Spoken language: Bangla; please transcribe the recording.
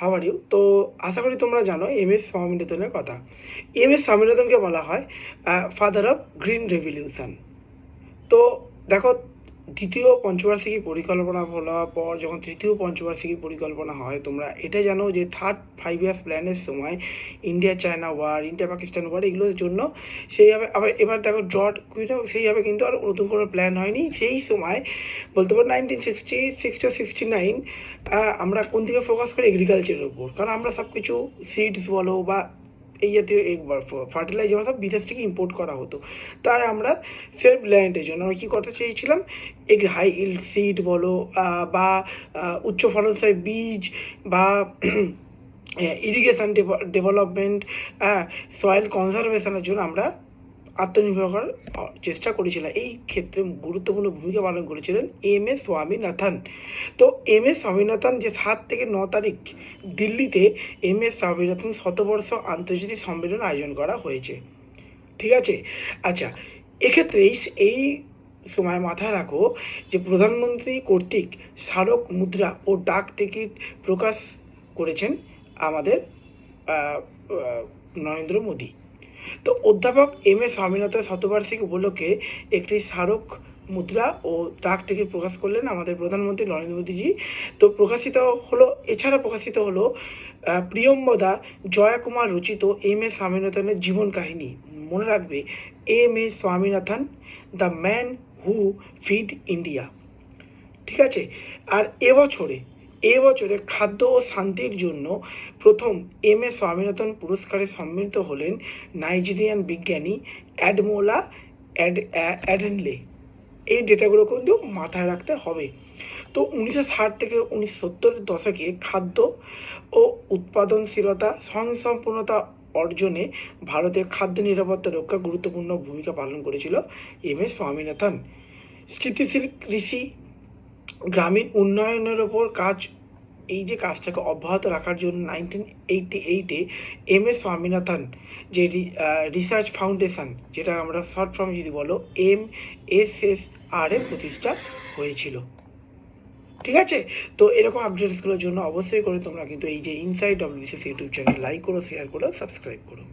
হাওয়ার ইউ তো আশা করি তোমরা জানো এম এস স্বামীনাথনের কথা। এম এস স্বামীনাথনকে বলা হয় ফাদার অফ গ্রিন রেভলিউশন তো দেখো দ্বিতীয় পঞ্চবার্ষিকী পরিকল্পনা বলার পর যখন তৃতীয় পঞ্চবার্ষিকী পরিকল্পনা হয়, তোমরা এটা জানো যে থার্ড ফাইভ ইয়ার্স প্ল্যানের সময় India China war India Pakistan war এগুলোর জন্য সেইভাবে আবার এবার দেখো ড্রট সেইভাবে কিন্তু আর নতুন কোনো প্ল্যান হয়নি। সেই সময় বলতে পারো nineteen sixty sixty sixty nine আমরা কোন দিকে ফোকাস করি এগ্রিকালচারের উপর। কারণ আমরা সব কিছু সিডস বলো বা এই জাতীয় এগ ফার্টিলাইজার অর্থাৎ বিদেশ থেকে ইম্পোর্ট করা হতো। তাই আমরা সেলফ ল্যান্ডের জন্য আমরা কী করতে চেয়েছিলাম? এগ হাই ইল সিড বলো বা উচ্চ ফলনশীল বীজ বা ইরিগেশন ডেভেলপমেন্ট হ্যাঁ সয়েল কনজারভেশনের জন্য আমরা আত্মনির্ভর করার চেষ্টা করেছিলাম এই ক্ষেত্রে গুরুত্বপূর্ণ ভূমিকা পালন করেছিলেন এম এস স্বামীনাথন। তো এম এস স্বামীনাথন যে সাত থেকে ন তারিখ দিল্লিতে এম এস স্বামীনাথন শতবর্ষ আন্তর্জাতিক সম্মেলন আয়োজন করা হয়েছে। ঠিক আছে? আচ্ছা এক্ষেত্রে এই সময় মাথায় রাখো যে প্রধানমন্ত্রী কর্তৃক স্মারক মুদ্রা ও ডাক টিকিট প্রকাশ করেছেন আমাদের নরেন্দ্র মোদী। তো অধ্যাপক এম এ স্বামীনাথন শতবার্ষিকী উপলক্ষে একটি স্মারক মুদ্রা ও ডাক টিকিট প্রকাশ করলেন আমাদের প্রধানমন্ত্রী নরেন্দ্র মোদীজি। তো প্রকাশিত হলো, এছাড়া প্রকাশিত হলো প্রিয়ম্বদা জয়া কুমার রচিত এম এস স্বামীনাথনের জীবন কাহিনী। মনে রাখবে, M S Swaminathan, the man who feed India. ঠিক আছে? আর এবছরে এবছরে খাদ্য ও শান্তির জন্য প্রথম এম এ স্বামীনাথন পুরস্কারে সম্মিলিত হলেন নাইজেরিয়ান বিজ্ঞানী অ্যাডমোলা অ্যাড অ্যাডেনলে। এই ডেটাগুলো কিন্তু মাথায় রাখতে হবে। তো উনিশশো ষাট থেকে উনিশশো সত্তরের দশকে খাদ্য ও উৎপাদনশীলতা স্বয়ংসম্পূর্ণতা অর্জনে ভারতের খাদ্য নিরাপত্তা রক্ষা গুরুত্বপূর্ণ ভূমিকা পালন করেছিল এম এস স্বামীনাথন। স্থিতিশীল কৃষি, গ্রামীণ উন্নয়নের ওপর কাজ এই যে কাজটাকে অব্যাহত রাখার জন্য নাইনটিন এইটটি এইটে এম এস স্বামীনাথন যে রিসার্চ ফাউন্ডেশন যেটা আমরা শর্ট ফর্ম যদি বলো এম এস এস আর এর প্রতিষ্ঠা হয়েছিল। ঠিক আছে? তো এরকম আপডেটসগুলোর জন্য অবশ্যই করে তোমরা কিন্তু এই যে inside WCS YouTube channel like করো শেয়ার করো সাবস্ক্রাইব করো।